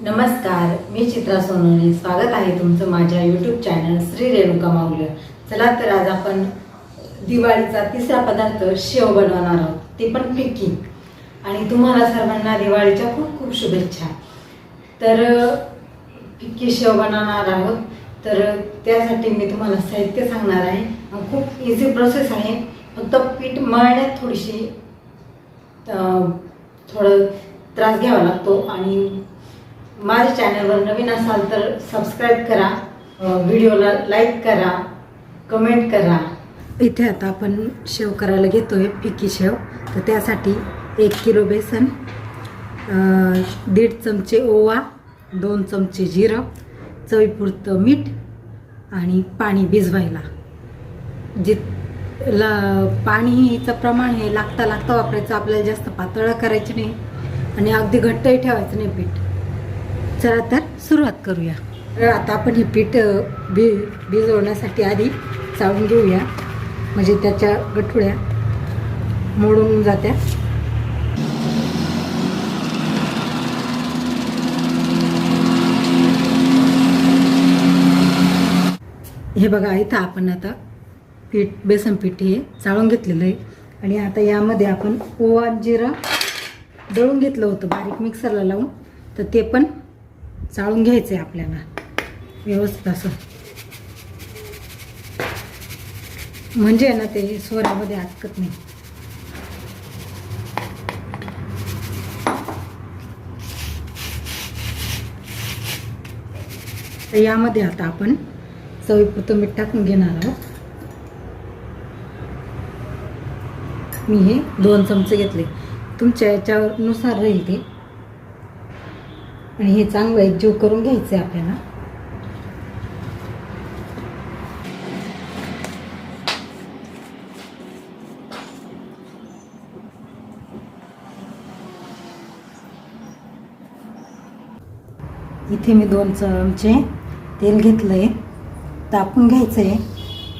नमस्कार मी चित्रा सोनवणे. स्वागत आहे तुमचं माझ्या यूट्यूब चॅनल श्री रेणुका माऊल्या चला तर आज आपण दिवाळीचा तिसरा पदार्थ शेव बनवणार आहोत. ते पण फिक्की आणि तुम्हाला सर्वांना दिवाळीच्या खूप खूप शुभेच्छा. तर फिक्की शेव बनवणार आहोत. तर त्यासाठी मी तुम्हाला साहित्य सांगणार आहे. खूप इझी प्रोसेस आहे. फक्त पीठ मळण्यात थोडीशी थोडं त्रास घ्यावा लागतो आणि माझ्या चॅनलवर नवीन असाल तर सबस्क्राईब करा व्हिडिओला लाईक करा कमेंट करा. इथे आता आपण शेव करायला घेतोय फिकी शेव. तर त्यासाठी एक किलो बेसन दीड चमचे ओवा दोन चमचे जिरं चवीपुरतं मीठ आणि पाणी भिजवायला. जे ला पाणीचं प्रमाण हे लागता लागता वापरायचं आपल्याला जास्त पातळ करायचं नाही आणि अगदी घट्टही ठेवायचं नाही पीठ. चला तर सुरुवात करूया. तर आता आपण हे पीठ भि भिजवण्यासाठी आधी चाळून घेऊया. म्हणजे त्याच्या गठुळ्या मोडून जात्या. हे बघा इथं आपण आता पीठ बेसन पीठ हे चाळून घेतलेलं आहे. आणि आता यामध्ये आपण ओवा जिरा दळून घेतलं होतं बारीक मिक्सरला लावून. तर ते पण चाळून घ्यायचं आहे आपल्याला. व्यवस्थित असं. म्हणजे ना ते सोऱ्यामध्ये अटकत नाही. तर यामध्ये आता आपण चवीपुरतं मीठ टाकून घेणार आहोत. मी हे दोन चमचे घेतले. तुमच्या याच्यानुसार राहील ते. आणि हे चांगलं एकजीव करून घ्यायचं आहे आपल्याला. इथे मी दोन चमचे तेल घेतलं आहे तापून घ्यायचं आहे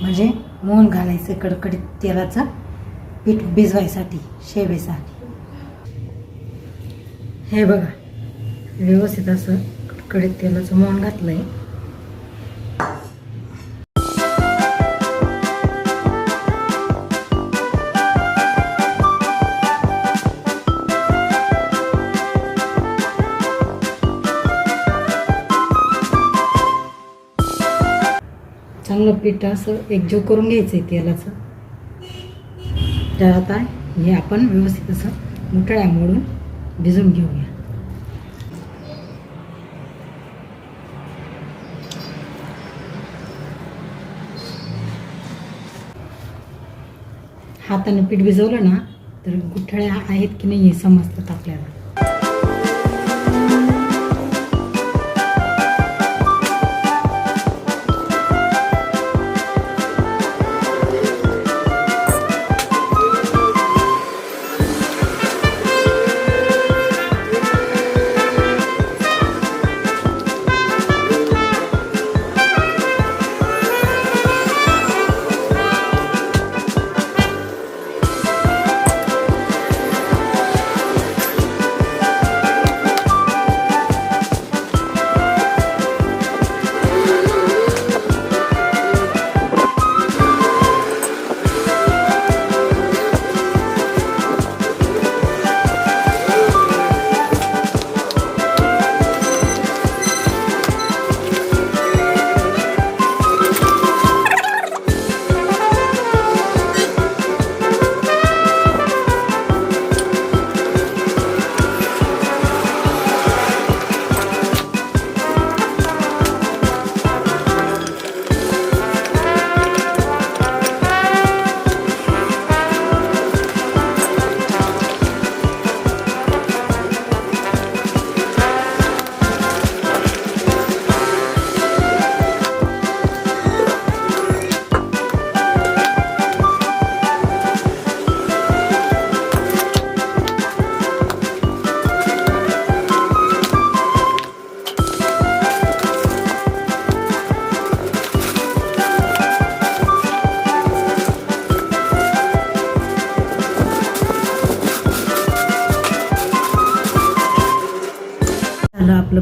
म्हणजे मोहन घालायचं कडकडीत तेलाचं. पीठ भिजवायसाठी शेवेसाठी. हे बघा. व्यवस्थित असं कडकडीत तेलाचं मोहन घातलं आहे चांगलं पीठ असं एकजीव करून घ्यायचं आहे तेलाचं. तर आता हे आपण व्यवस्थित असं मुठळ्या मोडून भिजून घेऊया. हातानं पीठ भिजवलं ना तर गुठळ्या आहेत की नाही हे समजतात आपल्याला.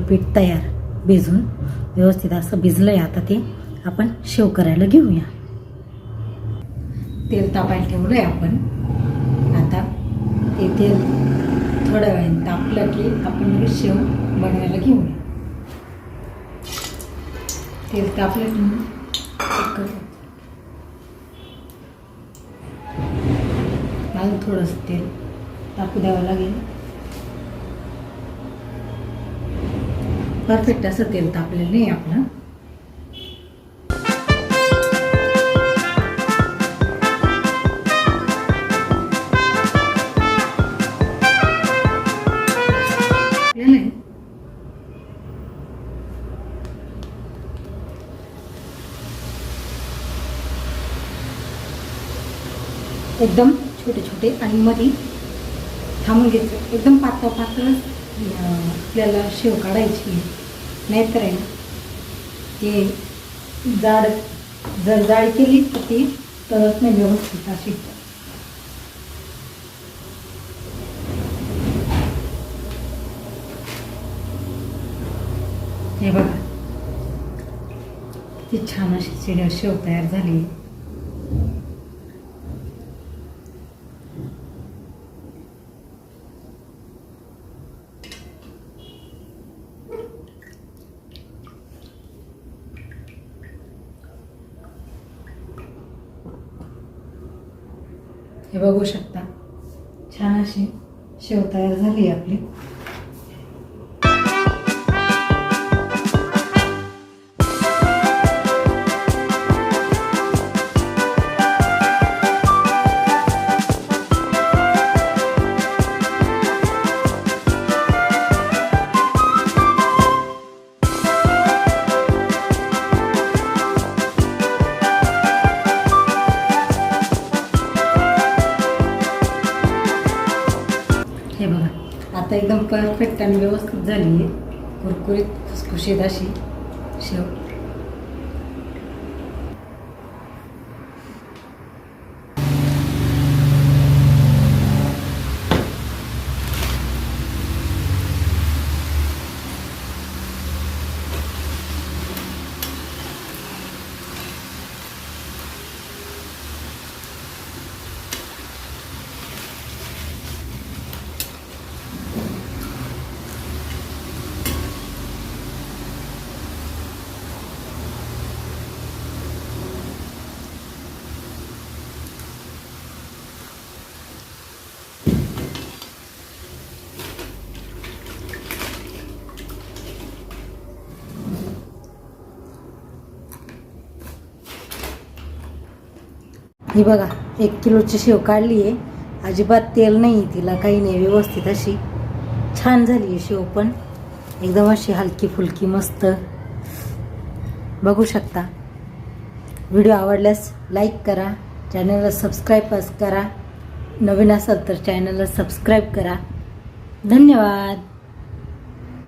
पीठ तयार भिजून व्यवस्थित असं भिजलं आहे आता ते. आपण शेव करायला घेऊया. तेल तापायला ठेवलं आहे आपण. आता ते तेल थोड्या वेळाने तापलं की आपण शेव बनवायला घेऊया. तेल तापलं की मग थोडंसं तेल टाकू द्यावं लागेल. परफेक्ट असं तेल तापलेलं नाही आपलं. एकदम छोटे छोटे आणि मध्ये थांबून घ्यायचं. एकदम पातळ पातळच आपल्याला शेव काढायची आहे. नाहीतर आहे ना ते जाड जर जाड केली तर ती तरच नाही व्यवस्थित अशी. हे बघा. किती छान अशी शेव शेव तयार झाली. हे बघू शकता. छान अशी शेव तयार झाली आपली. हे बघा आता एकदम परफेक्ट आणि व्यवस्थित झाली आहे कुरकुरीत खुसखुशीत अशी शेव. ही बघा एक किलोची शेव काढली आहे. अजिबात तेल नाही तिला काही नाही व्यवस्थित अशी. छान झाली आहे शेव पण. एकदम अशी हलकी फुलकी मस्त. बघू शकता. व्हिडिओ आवडल्यास लाईक करा चॅनलला सबस्क्राईब करा. नवीन असाल तर चॅनलला सबस्क्राईब करा. धन्यवाद.